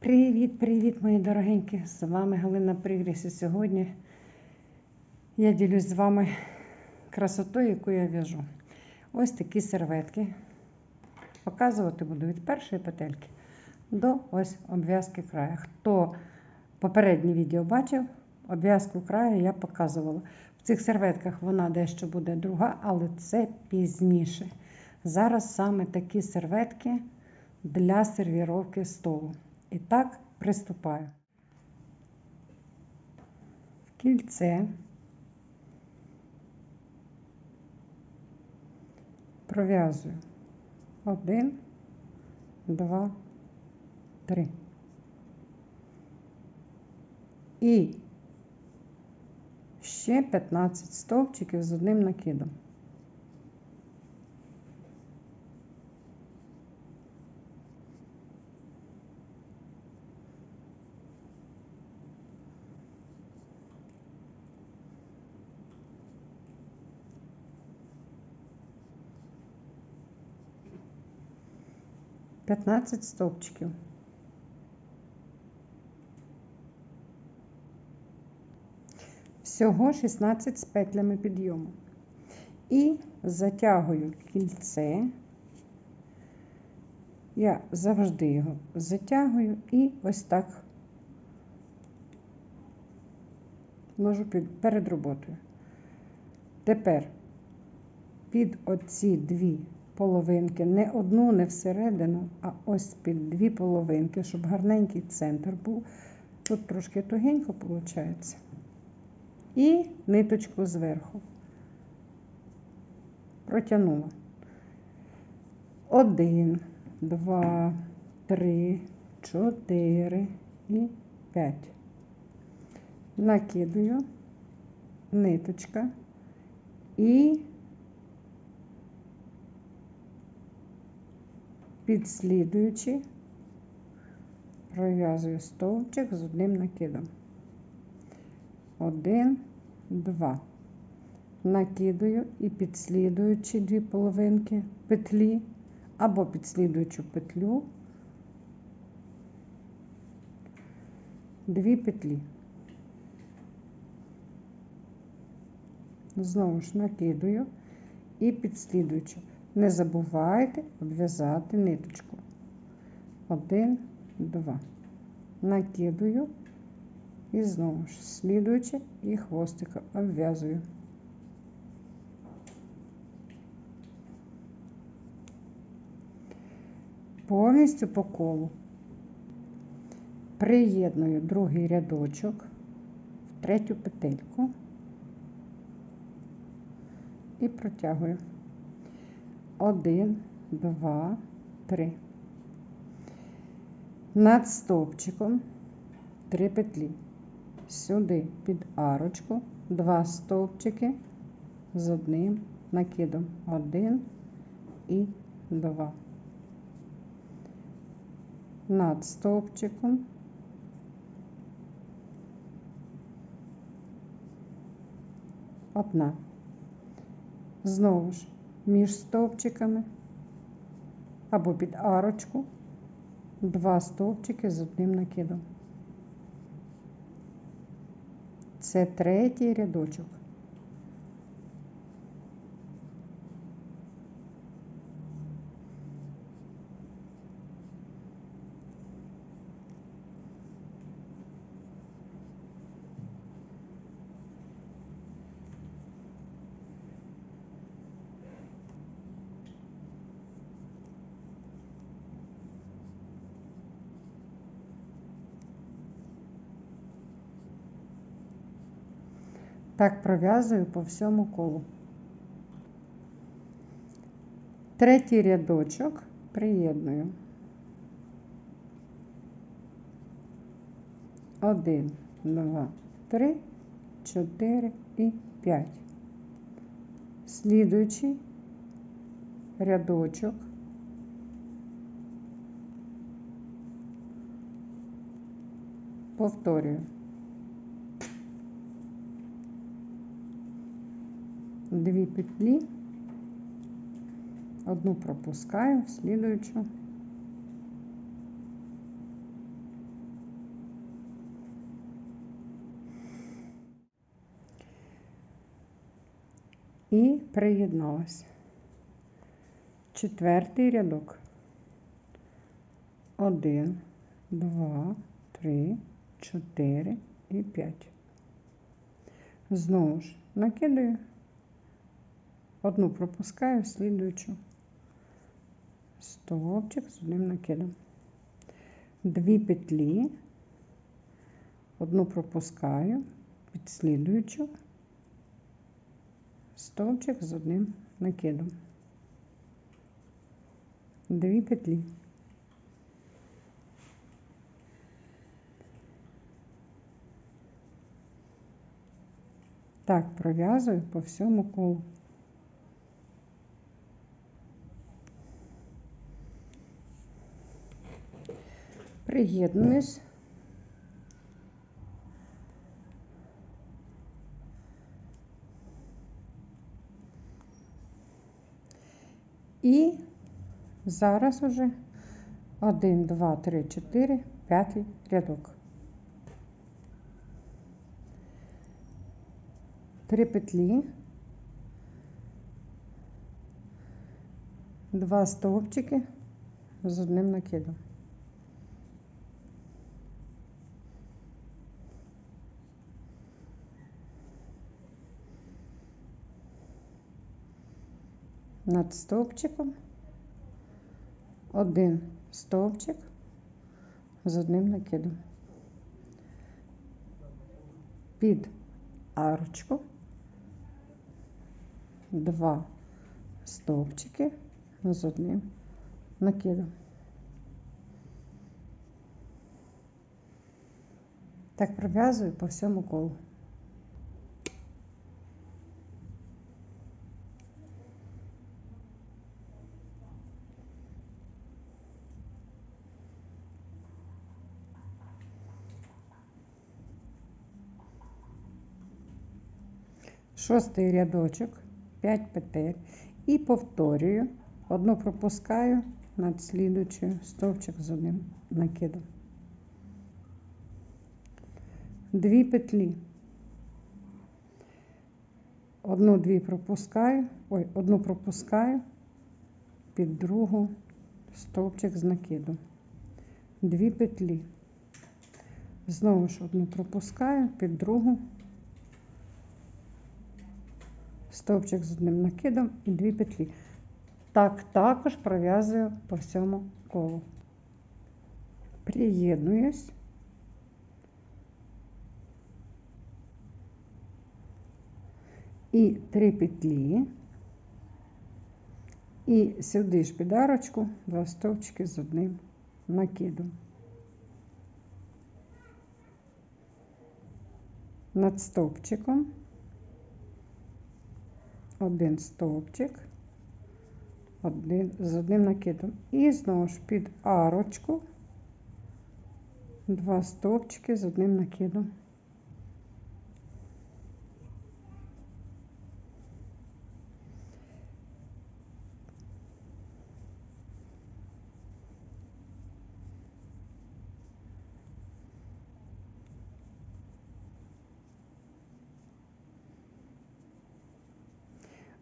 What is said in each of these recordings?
Привіт-привіт, мої дорогенькі! З вами Галина Пригріс. І сьогодні я ділюсь з вами красотою, яку я в'яжу. Ось такі серветки. Показувати буду від першої петельки до ось обв'язки краю. Хто попереднє відео бачив, обв'язку краю я показувала. В цих серветках вона дещо буде друга, але це пізніше. Зараз саме такі серветки для сервіровки столу. І так, приступаю. В кільце пров'язую один, два, три. І ще 15 стовпчиків з одним накидом. П'ятнадцять стовпчиків. Всього 16 з петлями підйому. І затягую кільце. Я завжди його затягую і ось так ложу перед роботою. Тепер під оці дві половинки, не одну, не всередину, а ось під дві половинки, щоб гарненький центр був. Тут трошки тугенько виходить. І ниточку зверху. Протягнула. Один, два, три, чотири і п'ять. Накидую ниточка і підслідуючи, пров'язую стовпчик з одним накидом. Один, два. Накидую і підслідуючи дві половинки петлі або підслідуючу петлю, дві петлі. Знову ж накидую і підслідуючи. Не забувайте обв'язати ниточку. Один, два. Накидую і знову ж слідуючи і хвостика обв'язую. Повністю по колу приєдную другий рядочок в третю петельку і протягую. Один, два, три. Над стовпчиком три петлі. Сюди під арочку два стовпчики з одним накидом. Один і два. Над стовпчиком одна. Знову ж між стовпчиками або під арочку два стовпчики з одним накидом. Це третій рядочок. Так пров'язую по всьому колу. Третій рядочок приєдную. Один, два, три, чотири і п'ять. Слідуючий рядочок. Повторюю. дві петлі, одну пропускаю, слідуючу. І приєдналась. Четвертий рядок. Один, два, три, чотири і п'ять. Знову ж накидаю одну пропускаю, слідуючу стовпчик з одним накидом. Дві петлі, одну пропускаю, під слідуючу, стовпчик з одним накидом. Дві петлі. Так, пров'язую по всьому колу. Приєднуюсь. І зараз уже 1, 2, 3, 4, 5 рядок. Три петлі, два стовпчики з одним накидом. Над стовпчиком один стовпчик з одним накидом. Під арочку два стовпчики з одним накидом. Так пров'язую по всьому колу. Шостий рядочок, 5 петель і повторюю, одну пропускаю над слідуючою стовпчик з одним накидом. Дві петлі. Одну-дві пропускаю, ой, одну пропускаю під другу стовпчик з накидом. Дві петлі. Знову ж одну пропускаю під другу стовпчик з одним накидом і дві петлі. Так також пров'язую по всьому колу. Приєднуюсь. І три петлі. І сюди ж під два стовпчики з одним накидом. Над стовпчиком один стовпчик, один з одним накидом. І знову ж під арочку два стовпчики з одним накидом.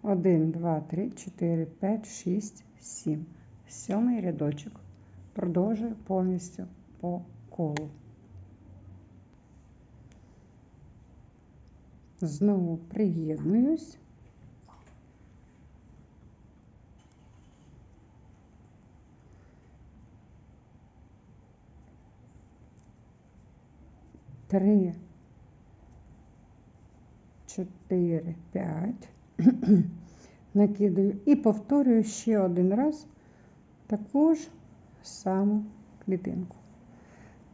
Один, два, три, чотири, п'ять, шість, сім. Сьомий рядочок. Продовжую повністю по колу. Знову приєднуюсь. Три, чотири, п'ять. Накидаю і повторюю ще один раз таку ж саму клітинку.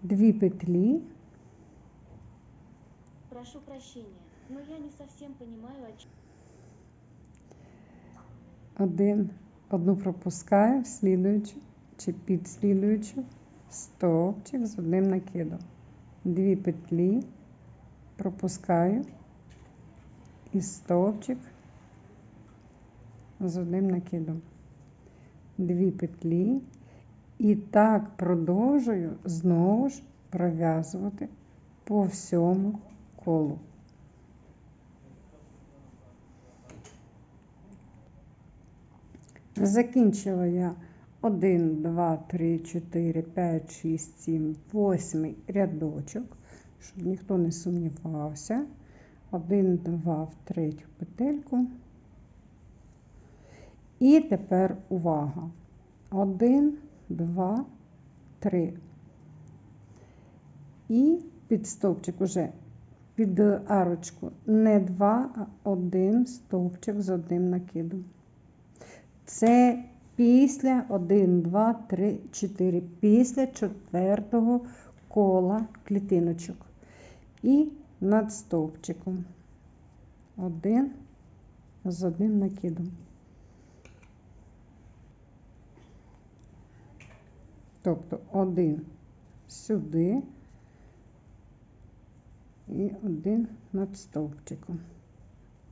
Дві петлі. Прошу прощения, но я не совсем понимаю, о чем... Один, одну пропускаю, слідуючу чи підслідуючу, стовпчик з одним накидом. Дві петлі пропускаю і стовпчик з одним накидом. Дві петлі. І так продовжую знову ж пров'язувати по всьому колу. Закінчила я 1, 2, 3, 4, 5, 6, 7, 8 рядочок, щоб ніхто не сумнівався. 1, 2 в третю петельку. І тепер увага. 1, 2, 3. І під стовпчик уже під арочку не 2, а 1 стовпчик з одним накидом. Це після 1, 2, 3, 4, після четвертого кола клітиночок. І над стовпчиком. Один з одним накидом. Тобто один сюди і один над стовпчиком.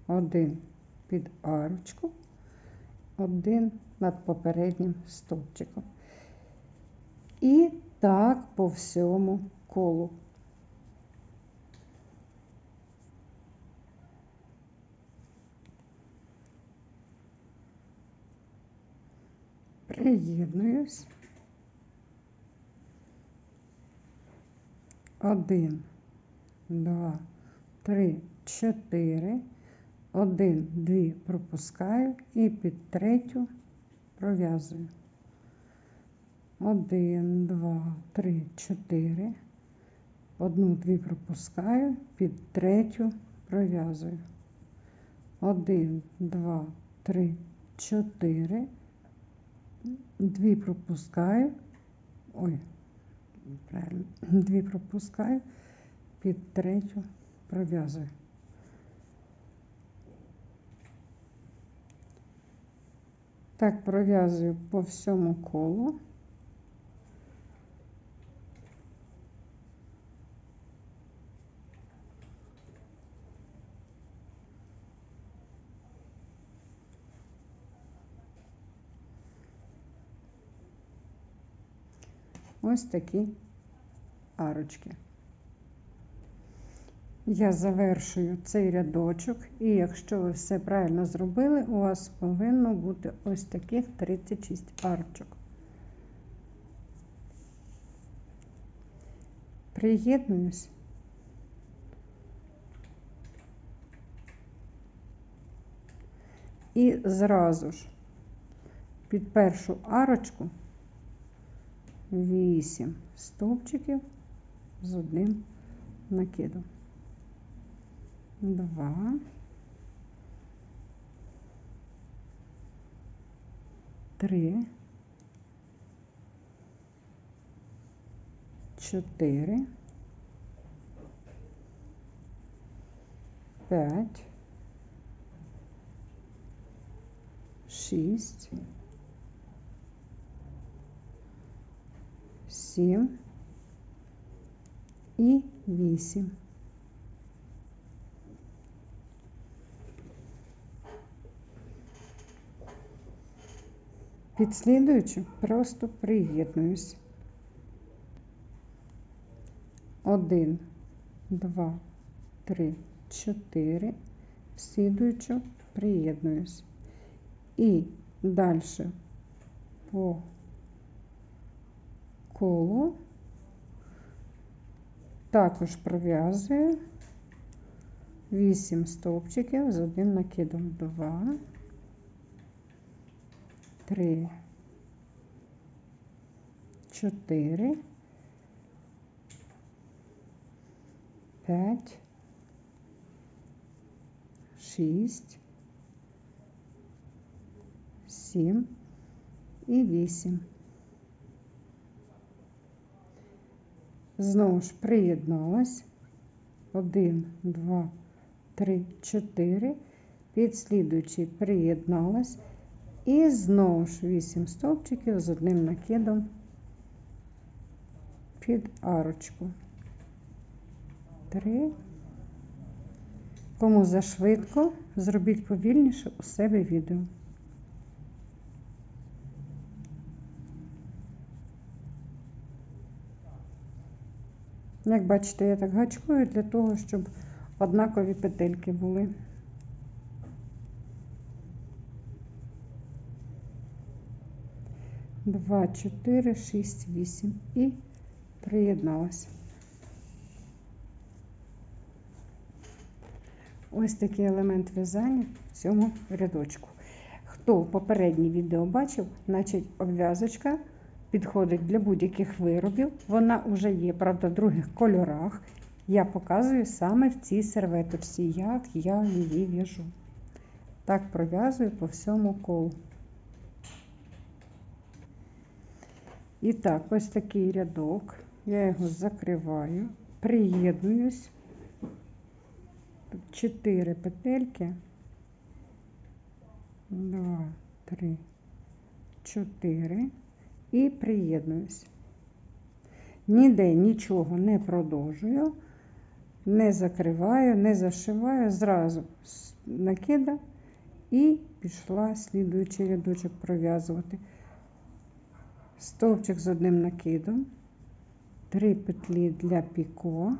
Один під арочку, один над попереднім стовпчиком. І так по всьому колу. Приєднуюсь. Один, два, три, чотири. Один, дві пропускаю і під третю пров'язую. Один, два, три, чотири. Одну, дві пропускаю, під третю пров'язую. Один, два, три, чотири. Дві пропускаю. Ой, правильно, дві пропускаю, під третю пров'язую. Так пров'язую по всьому колу. Ось такі арочки. Я завершую цей рядочок, і якщо ви все правильно зробили, у вас повинно бути ось таких 36 арочок. Приєднуюсь. І зразу ж під першу арочку 8 стовпчиків з одним накидом. Два. Три. Чотири. П'ять. Шість. Сім. І вісім. Підслідуючи, просто приєднуюсь. Один, два, три, чотири. Слідуючи, приєднуюсь. І далі по колу також пров'язую. 8 стовпчиків з одним накидом. 2, три, чотири, п'ять, шість, сім. І вісім. Знову ж приєдналась. Один, два, три, чотири. Підслідуючий приєдналась. І знову ж 8 стовпчиків з одним накидом під арочку. Три. Кому зашвидко, зробіть повільніше у себе відео. Як бачите, я так гачкую для того, щоб однакові петельки були. 2, 4, 6, 8 і приєдналась. Ось такий елемент в'язання в цьому рядочку. Хто попереднє відео бачив, значить обв'язочка підходить для будь-яких виробів. Вона вже є, правда, в других кольорах. Я показую саме в цій серветочці, як я її в'яжу. Так пров'язую по всьому колу. І так, ось такий рядок. Я його закриваю, приєднуюсь. Тут 4 петельки. 2, 3, 4. І приєднуюсь. Ніде нічого не продовжую, не закриваю, не зашиваю, зразу накида і пішла слідуючий рядочок пров'язувати. Стовпчик з одним накидом, 3 петлі для піко.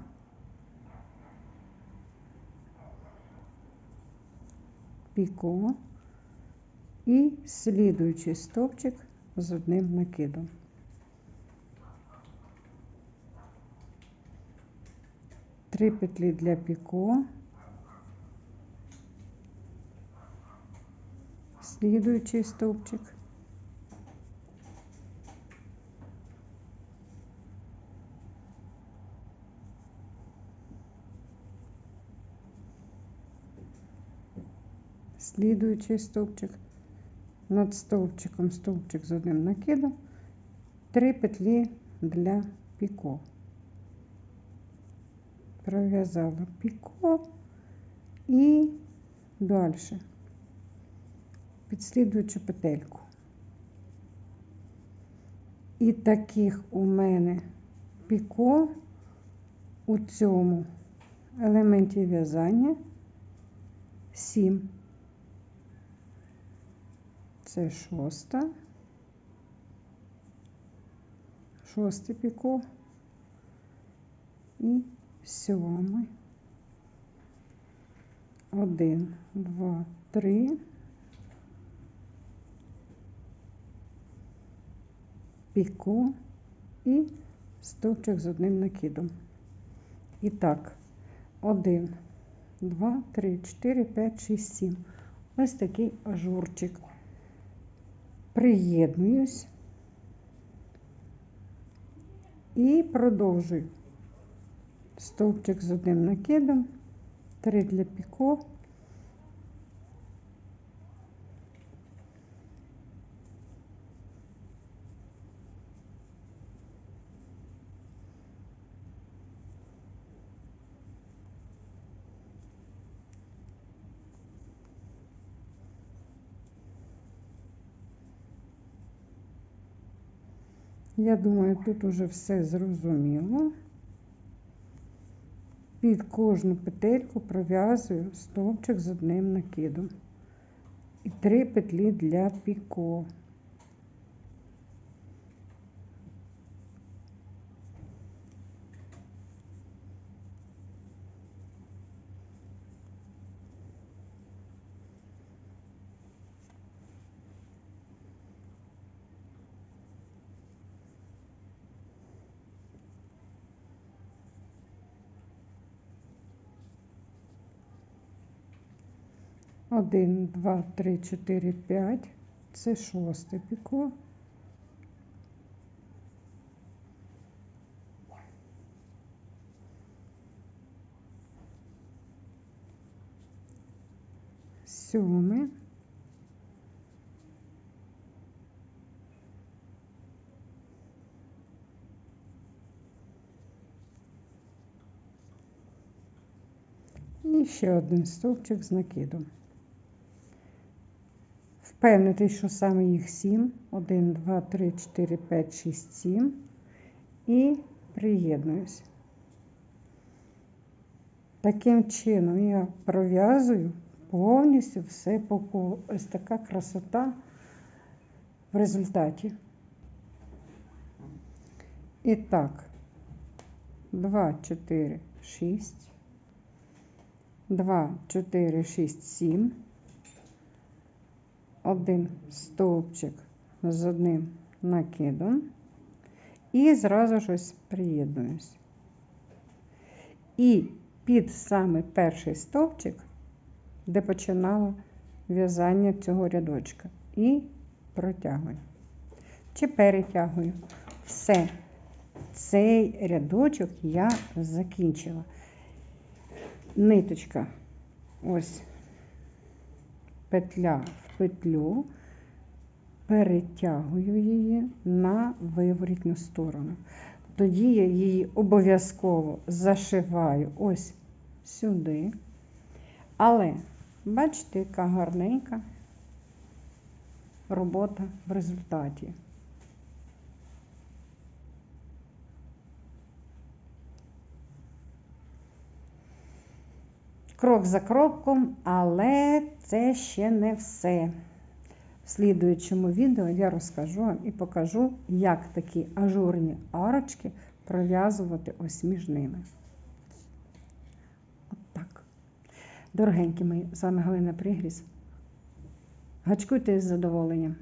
Піко і слідуючий стовпчик з одним накидом. Три петлі для піко, слідуючий стовпчик, слідуючий стовпчик, над стовпчиком стовпчик з одним накидом, три петлі для піко. Пров'язала піко і далі підслідуючу петельку. І таких у мене піко у цьому елементі в'язання 7. Це шоста, шосте піко і сьомий. Один, два, три. Піко і стовпчик з одним накидом. І так, один, два, три, чотири, п'ять, шість, сім. Ось такий ажурчик. Приєднуюсь і продовжую. Стовпчик з одним накидом, три для піко. Я думаю, тут уже все зрозуміло. Під кожну петельку пров'язую стовпчик з одним накидом. І три петлі для піко. Один, два, три, чотири, п'ять. Це шосте піко. Сьоме. І ще один стовпчик з накидом. Впевнитись, що саме їх 7. 1, 2, 3, 4, 5, 6, 7. І приєднуюсь. Таким чином я пров'язую повністю все по колу. Ось така красота в результаті. І так, 2, 4, 6. 2, 4, 6, 7. Один стовпчик з одним накидом і зразу ж ось приєднуюсь. І під саме перший стовпчик, де починало в'язання цього рядочка, і протягую. Чи перетягую. Все. Цей рядочок я закінчила. Ниточка, ось петля петлю, перетягую її на виворітну сторону. Тоді я її обов'язково зашиваю ось сюди. Але бачите, яка гарненька робота в результаті. Крок за кроком, але це ще не все. В слідуючому відео я розкажу вам і покажу, як такі ажурні арочки пров'язувати ось між ними. От так. Дорогенькі мої, з вами Галина Пригріс. Гачкуйте з задоволенням.